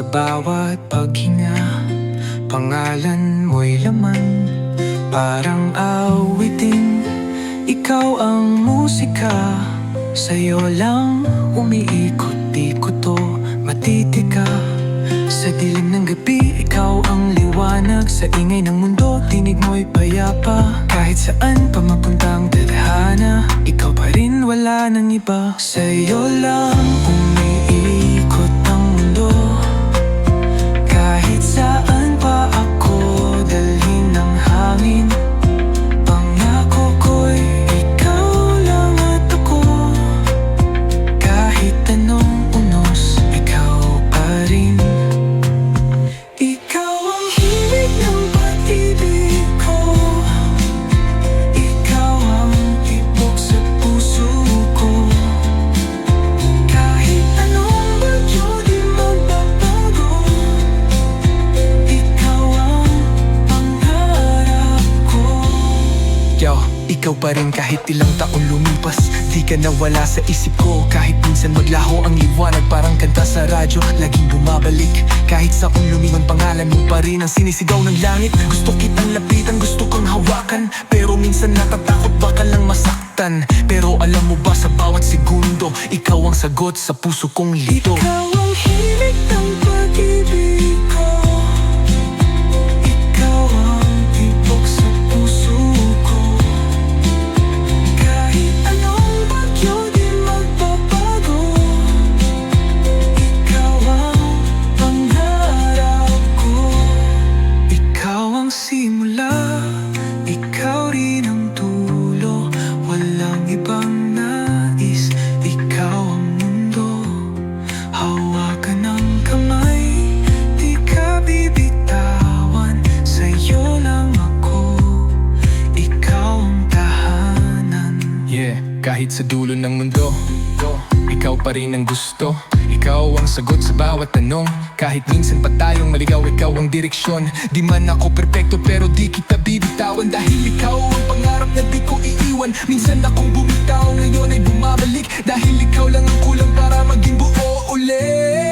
sa bawat paghinga. Pangalan mo'y laman Parang awitin. Ikaw ang musika Sa'yo lang umiikot-ikot to Matitika. Sa dilim ng gabi Ikaw ang liwanag. Sa ingay ng mundo Tinig mo'y payapa. Kahit saan pa mapunta ang tadhana Ikaw pa rin wala nang iba. Sa'yo lang umiikot ikaw pa rin kahit ilang taon lumipas. Di ka nawala sa isip ko. Kahit minsan maglaho ang liwanag Parang kanta sa radyo Laging bumabalik. Kahit sa lumingon pangalan mo pa rin Ang sinisigaw ng langit. Gusto kitang lapitan, gusto kang hawakan. Pero minsan natatakot baka lang masaktan. Pero alam mo ba sa bawat segundo Ikaw ang sagot sa puso kong lito. Ikaw ang hilig ng Kahit sa dulo ng mundo Ikaw pa rin ang gusto. Ikaw ang sagot sa bawat tanong. Kahit minsan pa tayong maligaw Ikaw ang direksyon. Di man ako perpekto pero di kita bibitawan. Dahil ikaw ang pangarap na di ko iiwan. Minsan akong bumitaw ngayon ay bumabalik. Dahil ikaw lang ang kulang para maging buo ulit.